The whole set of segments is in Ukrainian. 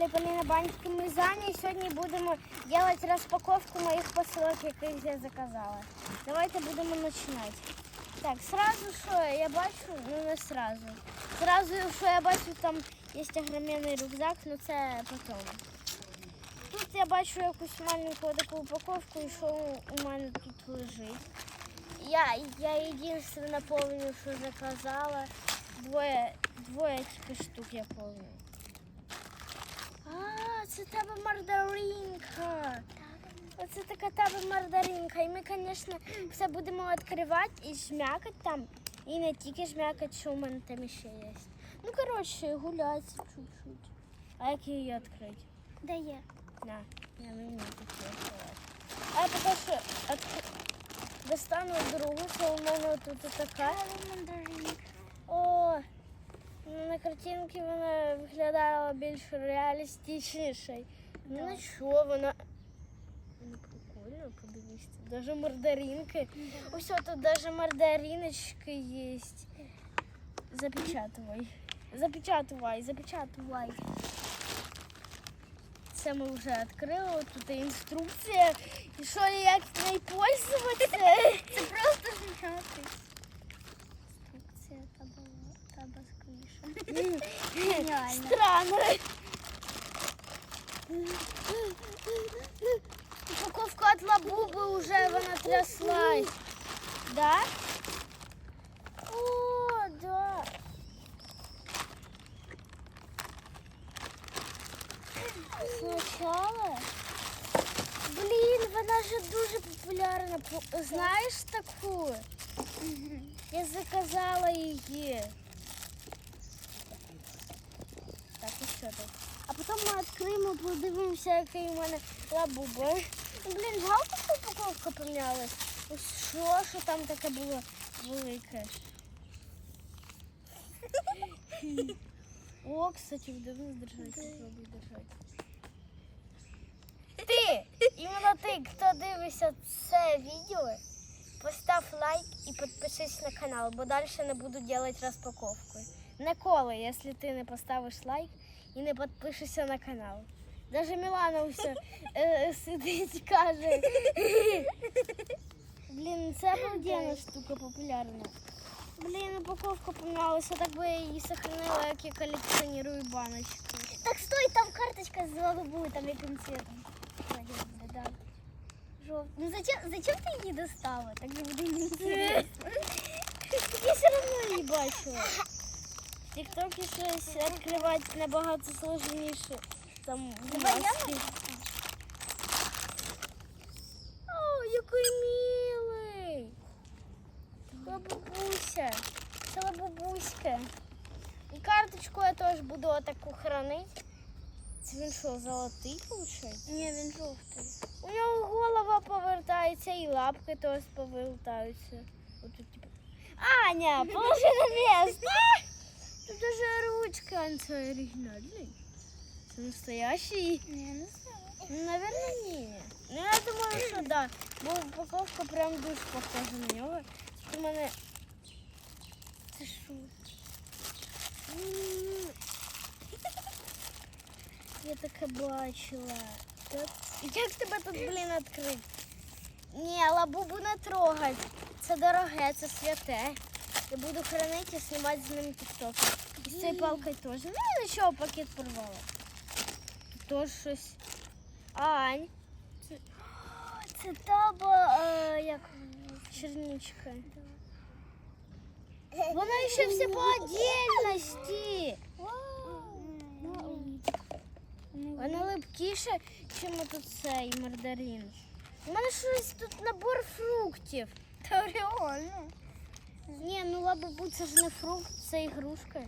каналі Поліна Банська. Ми з сьогодні будемо робити розпаковку моїх посилок, яких я заказала. Давайте будемо починати. Так, сразу що я бачу, ну не сразу. Сразу, що я бачу, там є огроменний рюкзак, ну це потім. Тут я бачу якусь маленьку таку упаковку, і що у мене тут лежить. Я, я єдине помню, що заказала. Двоє, двоє тільки штук я помню. Це тебе мардаринка. Оце така тебе мардаринка. І ми, звісно, все будемо відкривати і жмякати там. І не тільки жмякати, що у мене там ще є. Ну, коротше, гуляти чуть-чуть. А як її відкрити? Да є. На, я не вмію такі. А поки що достану другу, що у мене тут така. мандаринка. О, ну, на картинці вона виглядала більш реалістичніше. Ну Да. нічого, вона. Ну, прикольно, подивись. тут Даже мардаринки. Ось тут даже мардариночки є. Запечатывай. Запечатывай, запечатывай. Це ми вже відкрили, тут є інструкція. І що як нею пользуватися? Це просто жмякати. Геніально. Странно. Упаковка от лабубы уже вона тряслась. Да? О, да. Сначала. Блін, вона же дуже популярна. По- Знаєш таку? Я заказала її. Відкриємо, подивимося, який у мене лабуба. Ну, Блін, жалко, що упаковка помнялась. Що, що там таке було велике. О, кстати, вдивно держать, попробуй держать. Ти, іменно ти, хто дивиться це відео, постав лайк і підпишись на канал, бо далі не буду робити розпаковку. Ніколи, якщо ти не поставиш лайк і не підпишешся на канал. Даже Мілана все е, сидить, каже. Блін, це обалденна штука популярна. Блін, упаковка помялася, так би я її сохранила, як я колекціоную баночки. Так стой, там карточка з голубою, там цветом. Да. Ну зачем, зачем ти її достала? Так же буде неінтересно. Я все одно її бачила. В Тіктокі щось відкривати набагато сложніше. Там маски. О, який милий. Лабубуся. Це лабубуська. І карточку я теж буду отаку хранити. Це він що, золотий виходить? Ні, він жовтий. У нього голова повертається і лапки теж повертаються. Отут, типу. Аня, положи на місце. Тут даже ручка. Це настоящий? Ні, не знаю. Ну, наверное, ні. Ну, я думаю, що да. Бо упаковка прям дуже похожа на нього. У мене... Це що? Я таке бачила. Як тебе тут, блін, відкрити? Ні, лабубу не трогать. Це дороге, це святе. Я буду хранити і знімати з ним тікток. І з цією палкою теж. Ну, нічого пакет порвала. Тут теж щось. Ань, Це таба, е, як черничка. Вона ще все по отдельності. Вона липкіша, ніж тут цей мардарин. У мене щось тут набор фруктів. Та реально. Лабубу це ж не фрукт, це ігрушка.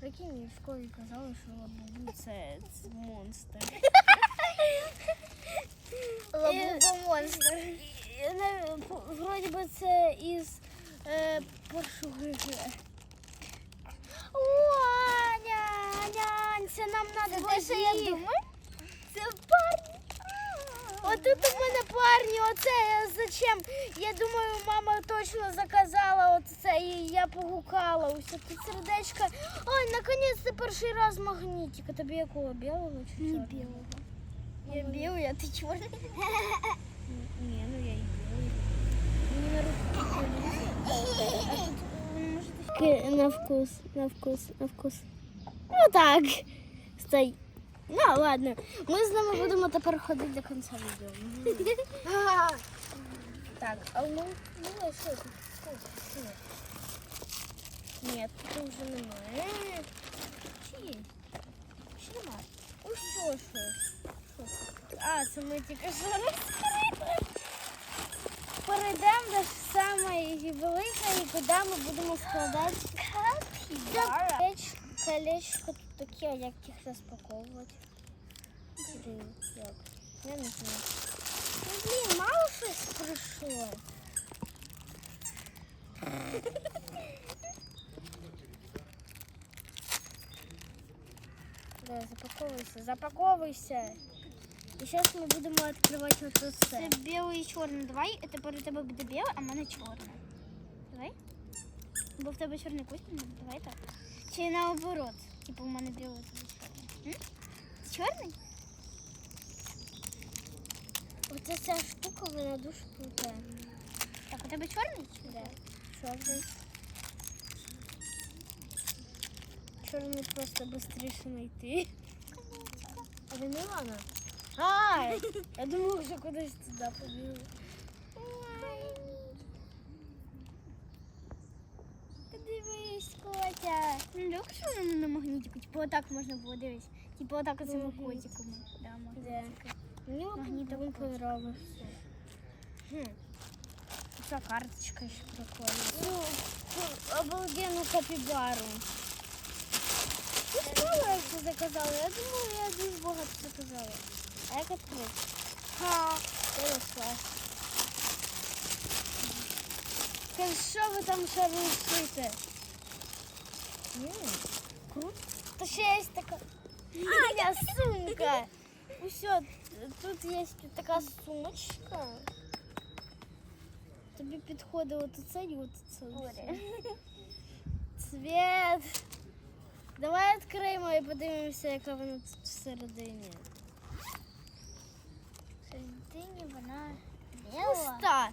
Прикинь, мені в школі казали, що лабубу це, це монстр. Лабуба монстр. І, не, по- Вроді би це із е, першого О, Аня, це нам Це надо те, що я думаю? Це парень. О, Отут у мене парні, оце я зачем? Я думаю, мама точно заказала оце, і я погукала. Ось тут сердечко. Ой, наконець-то перший раз магнітик. А тобі якого білого чи Не чорного? белого. Я белый, а ты черный. Ні, ну я і білий. Мені на руку. А тут, може, на вкус, на вкус, на вкус. Ну так. Стой. Ну ладно. Ми з ними будемо тепер ходити до кінця відео. Так, а ну, ну тут? Що? Ні, тут вже немає. Чи є? Чи немає? Ось що щось. Що? А, це ми тільки що розкрили. Перейдемо до самої великої, куди ми будемо складати колеч, колечко тут таке, як їх розпаковувати. Блін, як? Я не знаю. Ну, блін, мало щось прийшло. Да, запаковуйся, запаковуйся. І зараз ми будемо відкривати ось Це це. білий і чорний. Давай, це перед тебе буде біле, а в мене чорне. Давай. Бо в тебе чорний костюм, давай так. Чи наоборот. Типу в мене білий, у тебе чорний. М? Чорний? Оце ця штука, вона дуже крута. Так, у тебе чорний? Да. Чорний. Чорний просто швидше знайти. А де Мілана? А, я думала, що кудись туди побігла. Подивись, Котя. Ну, легко, що воно на магнітику. Типу отак можна було дивись. Типу отак оцими котиками. Да. Де? Мені Магнітик він хоче. подобався. Хм. Ця карточка ще прикольна. Ну, фу, обалденну капібару. Ти мало як це заказала? Я думала, я дуже багато заказала. А як відкрити? Ха, я знайшла. Скажи, що ви там ще вирішуєте? Круто. Та ще є така. Аня, сумка. Усьо, тут є така сумочка. Тобі підходить от це і от це. Цвет. Давай відкриємо і подивимося, яка вона тут всередині. Середині вона Пуста.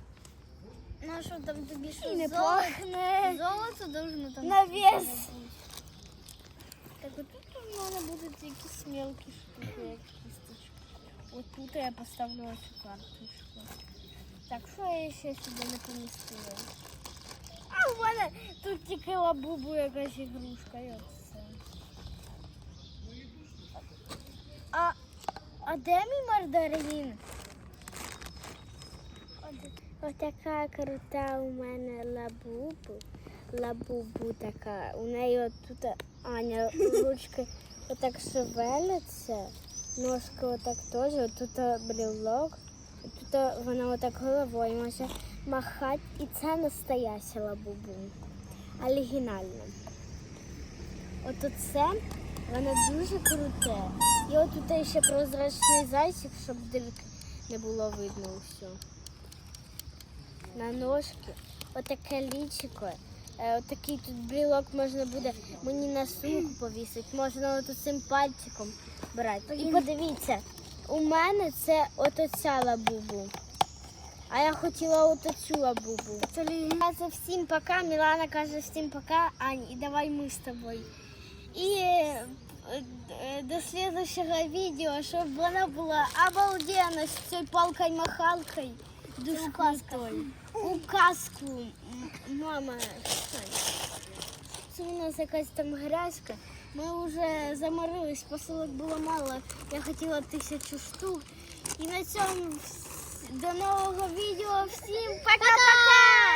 Ну а що там тобі що? І не золото? пахне. Золото должно там. На вес. бути. Так, от тут у мене будуть якісь мелкі штуки, як кісточки. От тут я поставлю цю карточку. Так, що я ще сюди не помістила? А у мене тут тільки лабубу якась ігрушка. І. А, а де мій мардарин? Отака крута у мене лабубу. Лабубу така. У неї отут Аня ручки отак шевеляться, ножки отак теж, отут брілок, тут вона отак головою може махати. І це настояща лабубу. Оригінальна. От оце воно дуже круте. І от тут ще прозрачний зайчик, щоб дивки не було видно усього на ножки, отаке лічико. Е, Отакий тут брілок можна буде мені на сумку повісити, можна от цим пальчиком брати. І подивіться, у мене це от оця лабубу. А я хотіла от оцю лабубу. Каже всім пока, Мілана каже всім пока, Ань, і давай ми з тобою. І е, е, до слідчого відео, щоб вона була обалденна з цією палкою-махалкою. Дуже крутою. У казку, м- мама. Це у нас якась там грязька. Ми вже заморились, посилок було мало. Я хотіла тисячу штук. І на цьому до нового відео. Всім пока-пока!